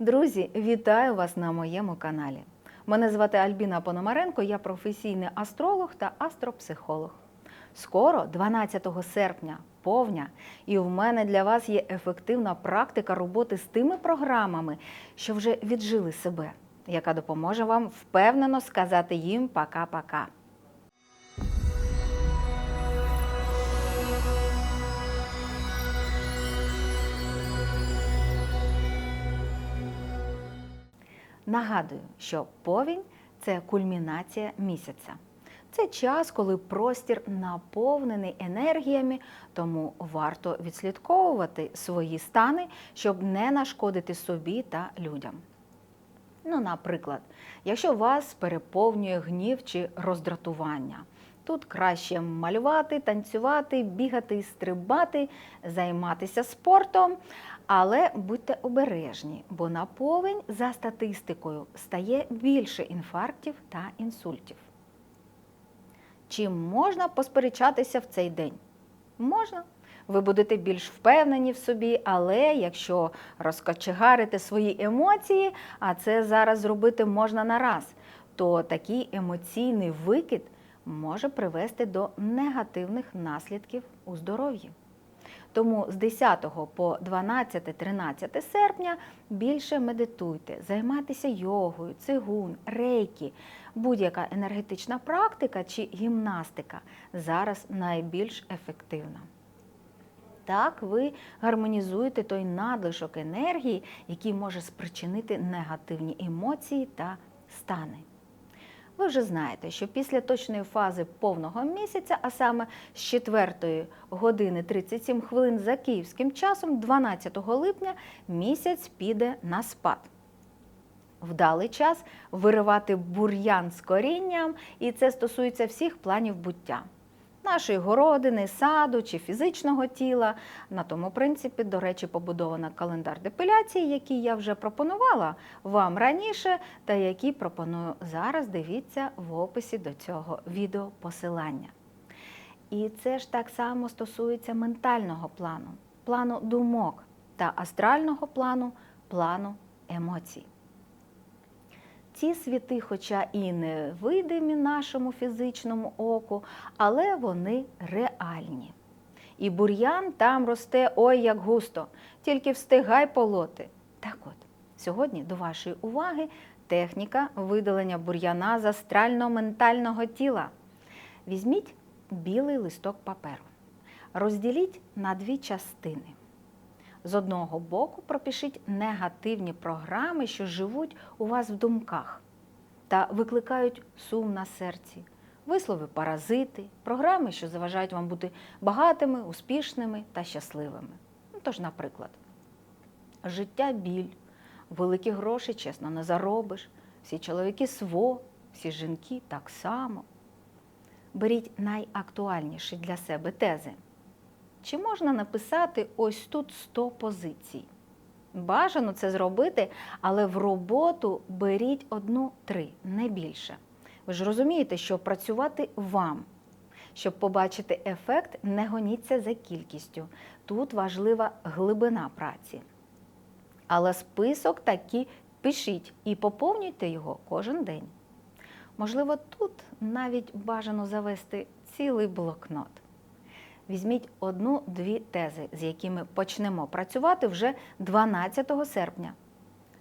Друзі, вітаю вас на моєму каналі. Мене звати Альбіна Пономаренко, я професійний астролог та астропсихолог. Скоро, 12 серпня, повня, і в мене для вас є ефективна практика роботи з тими програмами, що вже віджили себе, яка допоможе вам впевнено сказати їм пока-пока. Нагадую, що повінь це кульмінація місяця. Це час, коли простір наповнений енергіями, тому варто відслідковувати свої стани, щоб не нашкодити собі та людям. Ну, наприклад, якщо вас переповнює гнів чи роздратування, тут краще малювати, танцювати, бігати, стрибати, займатися спортом. Але будьте обережні, бо на повень за статистикою стає більше інфарктів та інсультів. Чи можна посперечатися в цей день? Можна. Ви будете більш впевнені в собі, але якщо розкочегарите свої емоції, а це зараз зробити можна на раз, то такий емоційний викид може привести до негативних наслідків у здоров'ї. Тому з 10 по 12-13 серпня більше медитуйте, займайтеся йогою, цигун, рейкі, будь-яка енергетична практика чи гімнастика зараз найбільш ефективна. Так ви гармонізуєте той надлишок енергії, який може спричинити негативні емоції та стани. Ви вже знаєте, що після точної фази повного місяця, а саме з 4 години 37 хвилин за київським часом, 12 липня, місяць піде на спад. Вдалий час виривати бур'ян з корінням, і це стосується всіх планів буття. Нашої городини, саду чи фізичного тіла. На тому принципі, до речі, побудована календар депиляції, який я вже пропонувала вам раніше, та який пропоную зараз. Дивіться в описі до цього відео посилання. І це ж так само стосується ментального плану, плану думок та астрального плану, плану емоцій. Ці світи, хоча і не видимі нашому фізичному оку, але вони реальні. І бур'ян там росте ой як густо, тільки встигай полоти. Так от, сьогодні до вашої уваги техніка видалення бур'яна з астрально-ментального тіла. Візьміть білий листок паперу, розділіть на дві частини. З одного боку пропишіть негативні програми, що живуть у вас в думках та викликають сум на серці, вислови паразити, програми, що заважають вам бути багатими, успішними та щасливими. Ну, Тож, наприклад, життя біль, великі гроші, чесно, не заробиш, всі чоловіки сво, всі жінки так само. Беріть найактуальніші для себе тези. Чи можна написати ось тут 100 позицій? Бажано це зробити, але в роботу беріть одну-три, не більше. Ви ж розумієте, що працювати вам. Щоб побачити ефект, не гоніться за кількістю. Тут важлива глибина праці. Але список таки пишіть і поповнюйте його кожен день. Можливо, тут навіть бажано завести цілий блокнот. Візьміть одну-дві тези, з якими почнемо працювати вже 12 серпня.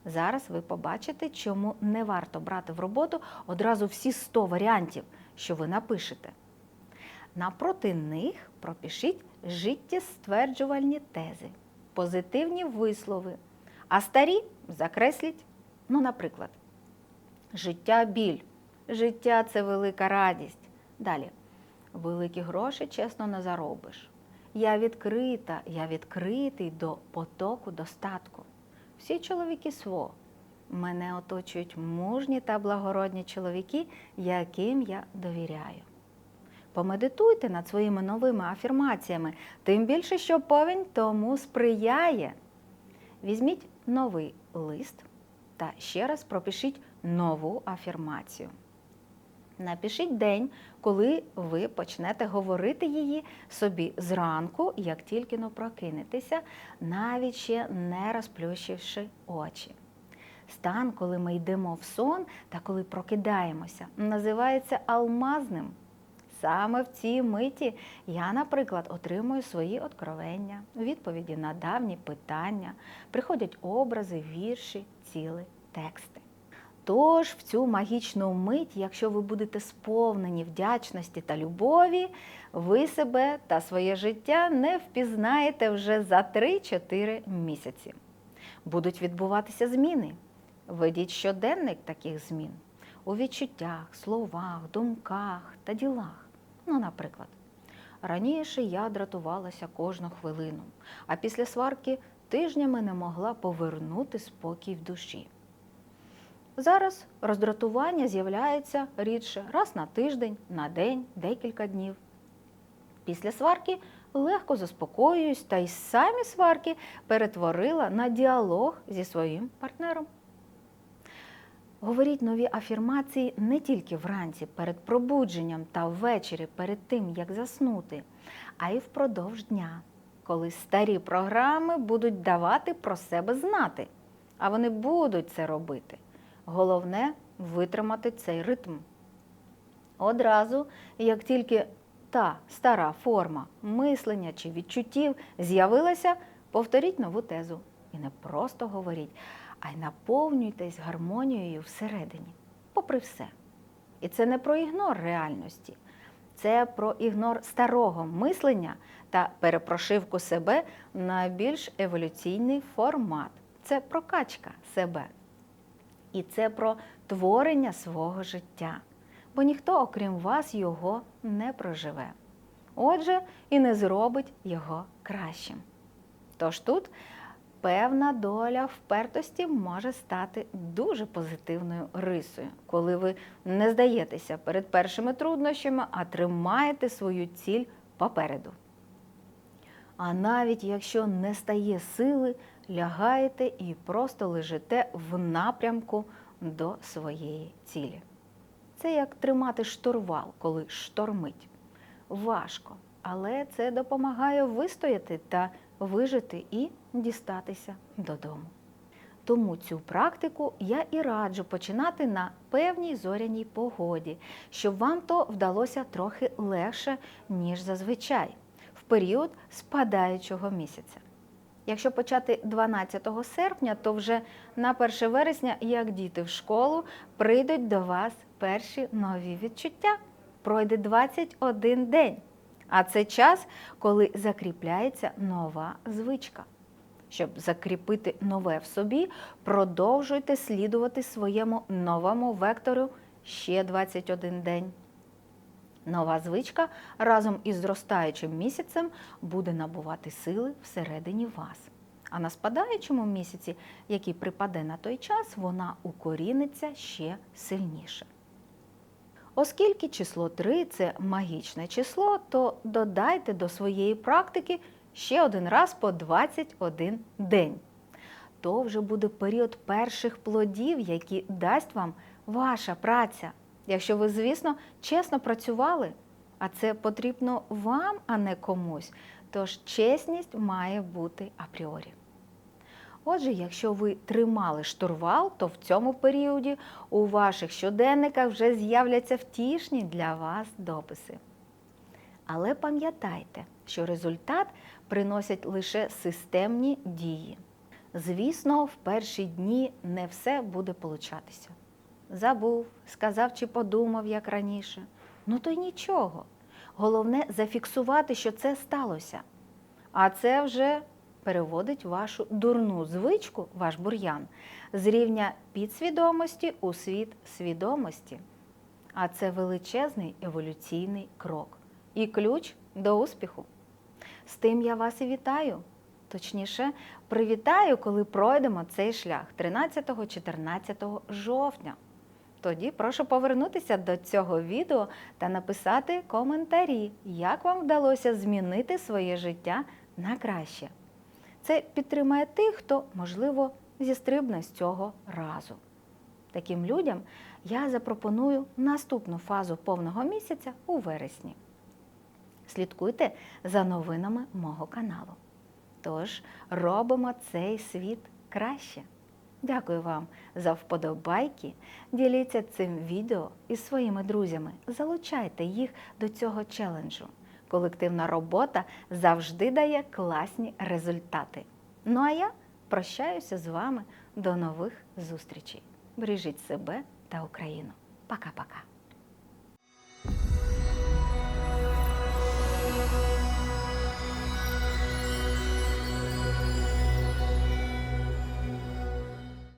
Зараз ви побачите, чому не варто брати в роботу одразу всі 100 варіантів, що ви напишете. Напроти них пропишіть життєстверджувальні тези, позитивні вислови, а старі закресліть. Ну, наприклад, життя біль, життя це велика радість. Далі. Великі гроші чесно не заробиш. Я відкрита, я відкритий до потоку достатку. Всі чоловіки сво. Мене оточують мужні та благородні чоловіки, яким я довіряю. Помедитуйте над своїми новими афірмаціями, тим більше, що повінь тому сприяє. Візьміть новий лист та ще раз пропишіть нову афірмацію. Напишіть день, коли ви почнете говорити її собі зранку, як тільки но прокинетеся, навіть ще не розплющивши очі. Стан, коли ми йдемо в сон та коли прокидаємося, називається алмазним. Саме в цій миті я, наприклад, отримую свої откровення, відповіді на давні питання, приходять образи, вірші, ціли, тексти. Тож в цю магічну мить, якщо ви будете сповнені вдячності та любові, ви себе та своє життя не впізнаєте вже за 3-4 місяці. Будуть відбуватися зміни. Ведіть щоденник таких змін у відчуттях, словах, думках та ділах. Ну, наприклад, раніше я дратувалася кожну хвилину, а після сварки тижнями не могла повернути спокій в душі. Зараз роздратування з'являється рідше раз на тиждень, на день, декілька днів. Після сварки легко заспокоююсь та й самі сварки перетворила на діалог зі своїм партнером. Говоріть нові афірмації не тільки вранці перед пробудженням та ввечері перед тим, як заснути, а й впродовж дня, коли старі програми будуть давати про себе знати. А вони будуть це робити. Головне витримати цей ритм. Одразу, як тільки та стара форма мислення чи відчуттів з'явилася, повторіть нову тезу. І не просто говоріть, а й наповнюйтесь гармонією всередині, попри все. І це не про ігнор реальності, це про ігнор старого мислення та перепрошивку себе на більш еволюційний формат. Це прокачка себе. І це про творення свого життя, бо ніхто, окрім вас, його не проживе. Отже, і не зробить його кращим. Тож тут певна доля впертості може стати дуже позитивною рисою, коли ви не здаєтеся перед першими труднощами, а тримаєте свою ціль попереду. А навіть якщо не стає сили, лягаєте і просто лежите в напрямку до своєї цілі. Це як тримати штурвал, коли штормить. Важко, але це допомагає вистояти та вижити і дістатися додому. Тому цю практику я і раджу починати на певній зоряній погоді, щоб вам то вдалося трохи легше, ніж зазвичай, період спадаючого місяця. Якщо почати 12 серпня, то вже на 1 вересня, як діти в школу, прийдуть до вас перші нові відчуття. Пройде 21 день. А це час, коли закріпляється нова звичка. Щоб закріпити нове в собі, продовжуйте слідувати своєму новому вектору ще 21 день. Нова звичка разом із зростаючим місяцем буде набувати сили всередині вас. А на спадаючому місяці, який припаде на той час, вона укоріниться ще сильніше. Оскільки число 3 це магічне число, то додайте до своєї практики ще один раз по 21 день. То вже буде період перших плодів, які дасть вам ваша праця. Якщо ви, звісно, чесно працювали, а це потрібно вам, а не комусь, тож чесність має бути апріорі. Отже, якщо ви тримали штурвал, то в цьому періоді у ваших щоденниках вже з'являться втішні для вас дописи. Але пам'ятайте, що результат приносять лише системні дії. Звісно, в перші дні не все буде получатися. Забув, сказав чи подумав, як раніше. Ну то й нічого. Головне зафіксувати, що це сталося. А це вже переводить вашу дурну звичку, ваш бур'ян, з рівня підсвідомості у світ свідомості. А це величезний еволюційний крок і ключ до успіху. З тим я вас і вітаю. Точніше, привітаю, коли пройдемо цей шлях 13-14 жовтня. Тоді прошу повернутися до цього відео та написати коментарі, як вам вдалося змінити своє життя на краще. Це підтримає тих, хто, можливо, зістрибне з цього разу. Таким людям я запропоную наступну фазу повного місяця у вересні. Слідкуйте за новинами мого каналу. Тож робимо цей світ краще. Дякую вам за вподобайки. Діліться цим відео із своїми друзями. Залучайте їх до цього челенджу. Колективна робота завжди дає класні результати. Ну а я прощаюся з вами до нових зустрічей. Бережіть себе та Україну. Пока-пока.